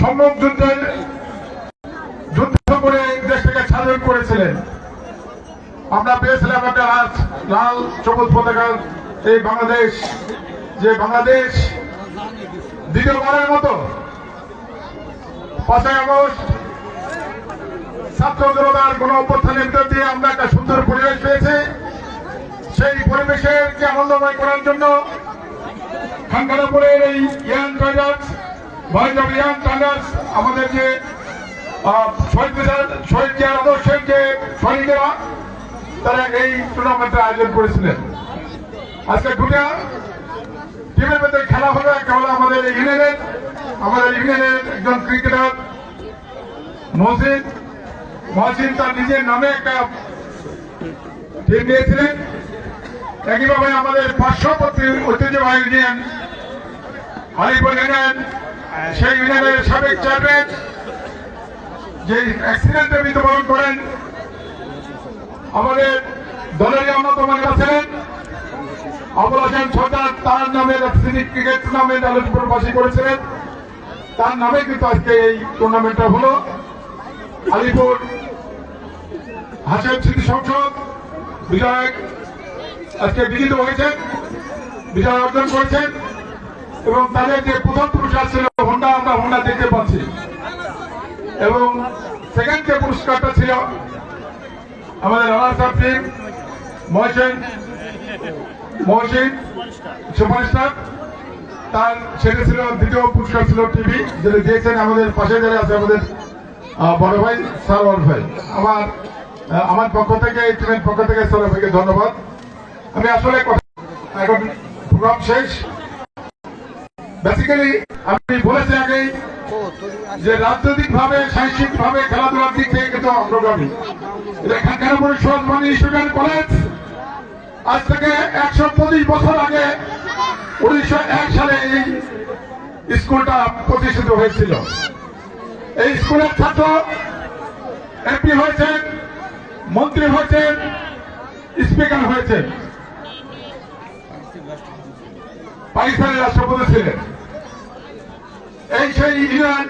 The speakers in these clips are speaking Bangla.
সম্মুখ যুদ্ধের যুদ্ধ করে দেশটাকে স্বাধীন করেছিলেন। আমরা পেয়েছিলাম একটা লাল সবুজ পতাকার এই বাংলাদেশ, যে বাংলাদেশ দ্বিতীয়বারের মতো পাঁচই আগস্ট ছাত্র কোন অভ্যর্থনের ভিতর দিয়ে আমরা একটা সুন্দর পরিবেশ পেয়েছি। সেই পরিবেশের কে আনন্দময় করার জন্য খানখানাপুরের এই young traders voice of young আমাদের যে শহীদ শহীদ জিয়ার আদর্শের যে সৈনিকেরা, তারা এই টুর্নামেন্টের আয়োজন করেছিলেন। আজকে দুটা টিমের মধ্যে খেলা হলো, একটা আমাদের ইউনিয়নের আমাদের ইউনিয়নের একজন ক্রিকেটার মহসিন মহসিন তার নিজের নামে একটা টিম নিয়েছিলেন। একইভাবে আমাদের পার্শ্ববর্তী ঐতিহ্যবাহী ইউনিয়ন আলিপুর ইউনিয়ন সেই ইউনিয়নের সাবেক চেয়ারম্যান যে অ্যাক্সিডেন্টে মৃত্যুবরণ করেন, আমাদের দলের অন্যতম নেতা ছিলেন সর্দার, তার নামে ক্রিকেট টুর্নামেন্ট আলোচনাবাসী করেছিলেন। তার নামে কিন্তু আজকে এই টুর্নামেন্টটা হলো। আলিপুর হাসেন স্মৃতি সংসদ বিধায়ক আজকে বিজিত হয়েছেন, বিজয় অর্জন করেছেন এবং তাদের যে প্রথম পুরস্কার ছিল হোন্ডা আমরা হোন্ডা দেখতে পাচ্ছি এবং সেকেন্ড যে পুরস্কারটা ছিল, আমাদের রানা সাহেব মহসেন, মহসিন সুপারস্টার তার সেটা ছিল দ্বিতীয় পুরস্কার ছিল টিভি, যেটা দিয়েছেন আমাদের পাশে যারা আছে, আমাদের বড় ভাই সারওয়ার ভাই। আমার আমার পক্ষ থেকে, এই টিমের পক্ষ থেকে সারওয়ার ভাইকে ধন্যবাদ। আমি আসলে এখন প্রোগ্রাম শেষ। বেসিক্যালি আমি বলেছি যে রাজনৈতিক ভাবে সাহিত্যিক ভাবে খেলাধুলার দিক থেকে কিন্তু অগ্রগামী। খানখানাপুরের সরকারি স্টুডেন্ট কলেজ। আজ থেকে একশো পঁচিশ বছর আগে উনিশশো এক সালে এই স্কুলটা প্রতিষ্ঠিত হয়েছিল। এই স্কুলের ছাত্র এমপি হয়েছেন, মন্ত্রী হয়েছেন, স্পিকার হয়েছেন। পাকিস্তানের রাষ্ট্রপতি ছিলেন। এই সেই ইউনিয়ন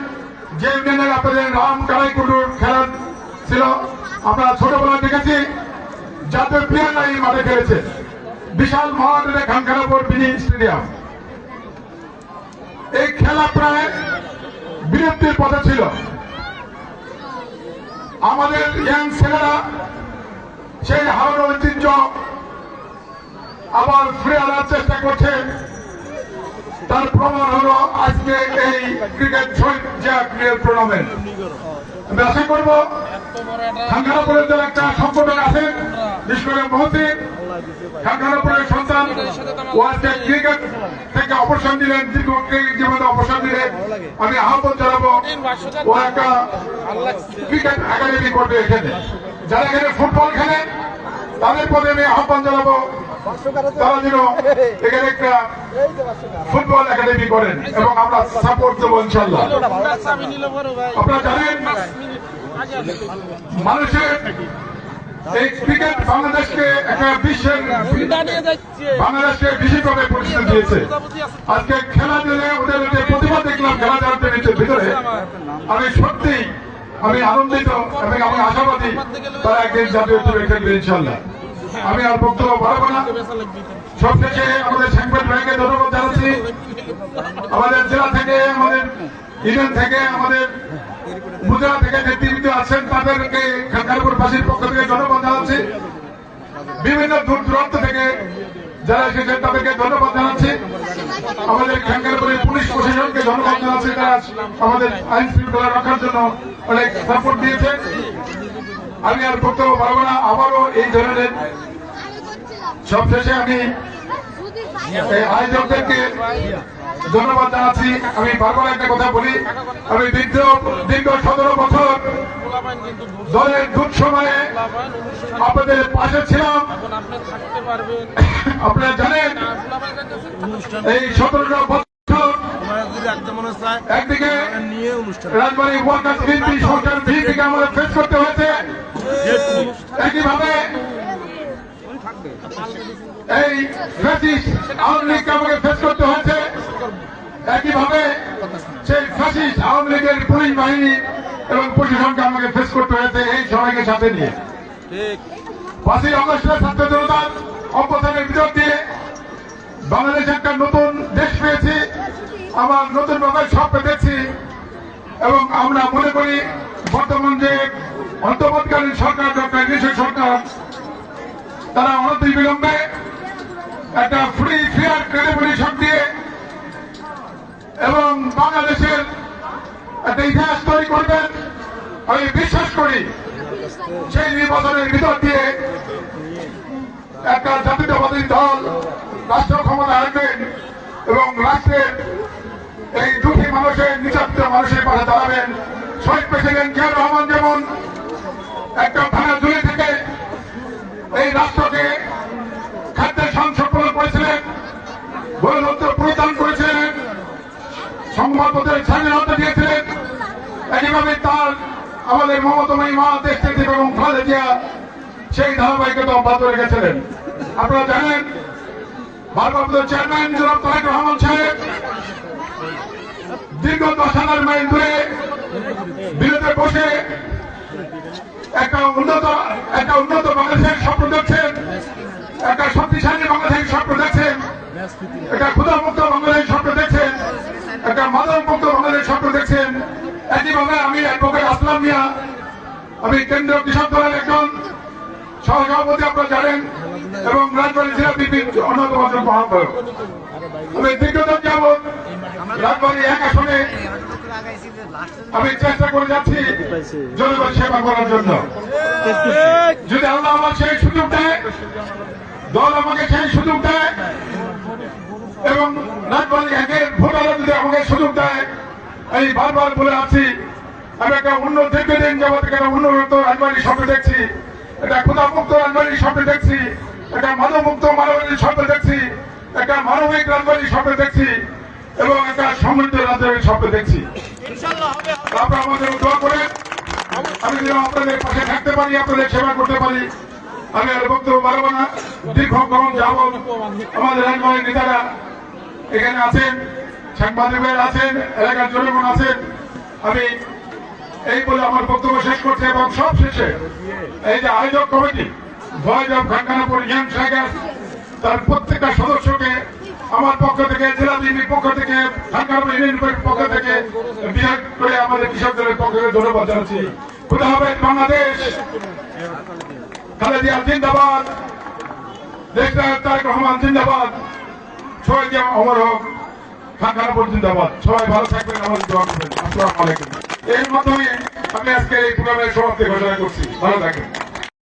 যে ইউনিয়নের আপনাদের রাম কালাইকুটুর খেলা ছিল, আমরা ছোটবেলা দেখেছি জাতীয় প্লেয়ার এই মাঠে খেলেছে। বিশাল মাঠ খানখানাপুর মিনি স্টেডিয়াম। এই খেলা প্রায় বিরক্তির পথে ছিল। আমাদের ইয়াং ছেলেরা সেই হারানো ঐতিহ্য আবার ফিরে আনার চেষ্টা করছে। তার প্রমাণ হলো আজকে এই cricket Shaheed Zia cricket tournament. আমি আশা করব খানখানাপুরের যে একটা সংগঠন আছে বিশেষ করে খানখানাপুরের সন্তান ও আজকে ক্রিকেট থেকে অবসর নিলেন, দীর্ঘ ক্রিকেট জীবনে অবসর নিলেন। আমি আহ্বান জানাব, ও একটা ক্রিকেট একাডেমি করবে এখানে। যারা এখানে ফুটবল খেলেন, তাদের পদে আমি আহ্বান জানাব তারা এখানে একটা ফুটবল একাডেমি করেন এবং আমরা সাপোর্ট দেবো ইনশাল্লাহ আপনারা জানেন মানুষের এই ক্রিকেট বাংলাদেশকে একটা বিশ্বের বাংলাদেশকে বিশেষভাবে পরিচিত দিয়েছে। আজকে খেলা দিলে ওদের যে প্রতিভা দেখলাম খেলা জানতে ভিতরে। আমি সত্যি আমি আনন্দিত এবং আমি আশাবাদী তারা একদিন জাতীয় টিমে খেলবে ইনশাল্লাহ আমি আর বক্তব্য বাড়াবো না। সব থেকে আমাদের সাংবাদিক ভাইকে ধন্যবাদ জানাচ্ছি। আমাদের জেলা থেকে, আমাদের ইউনিয়ন থেকে, আমাদের উপজেলা থেকে নেতৃবৃন্দ আছেন, তাদেরকে খানকারপুর বাসীর পক্ষ থেকে ধন্যবাদ জানাচ্ছি। বিভিন্ন দূর দূরান্ত থেকে যারা এসেছেন, তাদেরকে ধন্যবাদ জানাচ্ছি। আমাদের খানকারপুরের পুলিশ প্রশাসনকে ধন্যবাদ জানাচ্ছি। তারা আমাদের আইন শৃঙ্খলা রক্ষার জন্য অনেক সাপোর্ট দিয়েছেন। আমি আর বক্তব্য পারব না। আবারও এই ধরনের সবশেষে আমি আয়োজকদেরকে ধন্যবাদ জানাচ্ছি। আমি বারবার একটা কথা বলি, আমি দীর্ঘ দীর্ঘ সতেরো বছর দলের দুধ সময়ে আপনাদের পাশে ছিলাম। আপনারা জানেন, এই সতেরোটা বছর একদিকে রাজবাড়ী ওয়ার্কার্স বিএনপি সরকার বিএনপিকে আমাদের ফেস করতে হয়েছে। একইভাবে এই ফ্যাসিস্ট আওয়ামী লীগকে আমাকে ফেস করতে হয়েছে। একইভাবে সেই ফ্যাসিস্ট আওয়ামী লীগের পুলিশ বাহিনী এবং প্রশাসনকে আমাকে ফেস করতে হয়েছে এই সবাইকে সাথে নিয়ে। পাঁচই অগস্টের ছাত্র জনতার অভ্যুত্থানের বিরোধ দিয়ে বাংলাদেশ একটা নতুন দেশ পেয়েছি। আমার নতুন ভাবে স্বপ্ন দেখছি এবং আমরা মনে করি ফ্রি ফেয়ার ক্রেডিবিলিশন দিয়ে এবং বাংলাদেশের একটা ইতিহাস তৈরি করবেন, আমি বিশ্বাস করি সেই নির্বাচনের ভিতর দিয়ে একটা জাতীয়তাবাদী দল রাষ্ট্র ক্ষমতা আসবেন এবং রাষ্ট্রের এই দুঃখী মানুষের নিচাপ্ত মানুষের পাশে দাঁড়াবেন। শহীদ প্রেসিডেন্ট জিয়াউর রহমান যেমন একটা ভাঙা জুড়ে থেকে এই রাষ্ট্রকে সংবাদপত্রের স্বাধীনতা দিয়েছিলেন। একইভাবে তার আমাদের মমতাময়ী মা নেত্রী এবং খালেদা জিয়া সেই ধারাবাহিকতা অব্যাহত রেখেছিলেন। আপনারা জানেন, ভারপ্রাপ্ত চেয়ারম্যান জনাব তারেক রহমান সাহেব দীর্ঘ দশ হাজার মাইল দূরে বিরোধে বসে একটা উন্নত একটা উন্নত বাংলাদেশের স্বপ্ন দেখছেন, একটা শক্তিশালী বাংলাদেশের স্বপ্ন দেখছেন, একটা ক্ষুদামুক্ত বাংলাদেশ স্বপ্ন দেখছেন একটা মাদক মুক্ত বাংলাদেশ স্বপ্ন দেখছেন একইভাবে আমি অ্যাডভোকেট আসলাম মিয়া আমি কেন্দ্রীয় কৃষক দলের একজন সহসভাপতি আপনারা জানেন এবং রাজবাড়ী জেলা বিপিন অন্যতম মহাপয়ক আমি দীর্ঘদিন যাবৎ রাজবাড়ী এক আসনে আমি চেষ্টা করে যাচ্ছি জনগণ সেবা করার জন্য। যদি আল্লাহ আমার সেই সুযোগ দেয়, দল আমাকে সেই সুযোগ দেয়, এবং রাজবাড়ী একের ভোটাররা যদি আমাকে সুযোগ দেয়, আমি বারবার বলে আছি আমি একটা অন্য দীর্ঘদিন যাবত একটা উন্নত রাজবাড়ি স্বপ্ন দেখছি। একটা ক্ষুদামুক্ত রাজবাড়ির স্বপ্ন দেখছি। একটা মানবমুক্ত মানবাড়ির স্বপ্ন দেখছি। একটা মানবিক রাজবাড়ির স্বপ্ন দেখছি। এবং একটা সমৃদ্ধ রাজবাড়ির স্বপ্ন দেখছি। আপনারা আমাদের দোয়া করেন। আমি যেন আপনাদের পাশে থাকতে পারি আপনাদের সেবা করতে পারি। আমি আর বক্তব্য বাড়াবো না। দীর্ঘক্ষণ যাব আমাদের রাজবাড়ির নেতারা এখানে আছেন সাংবাদিক আছেন এলাকার জনগণ আছেন। আমি এই বলে আমার বক্তব্য শেষ করছে এবং সব শেষে এই যে আয়োজক কমিটি তার প্রত্যেকটা সদস্যকে আমার পক্ষ থেকে, জেলা বিএনপির পক্ষ থেকে ইউনিয়নের পক্ষ থেকে, বিশেষ করে আমাদের কৃষকদের পক্ষ থেকে ধন্যবাদ জানাচ্ছি। খুদা হবে বাংলাদেশ। খালেদিয়া জিন্দাবাদ। দেশটা তারেক রহমান জিন্দাবাদ। সবাইকে অমর হোক খানখানাপুর জিন্দাবাদ। সবাই ভালো থাকবেন আমাদের দোয়া করবেন। আসসালামু আলাইকুম। এর মতোই আমি আজকে এই প্রোগ্রামের সমাপ্তি ঘোষণা করছি। ভালো থাকবেন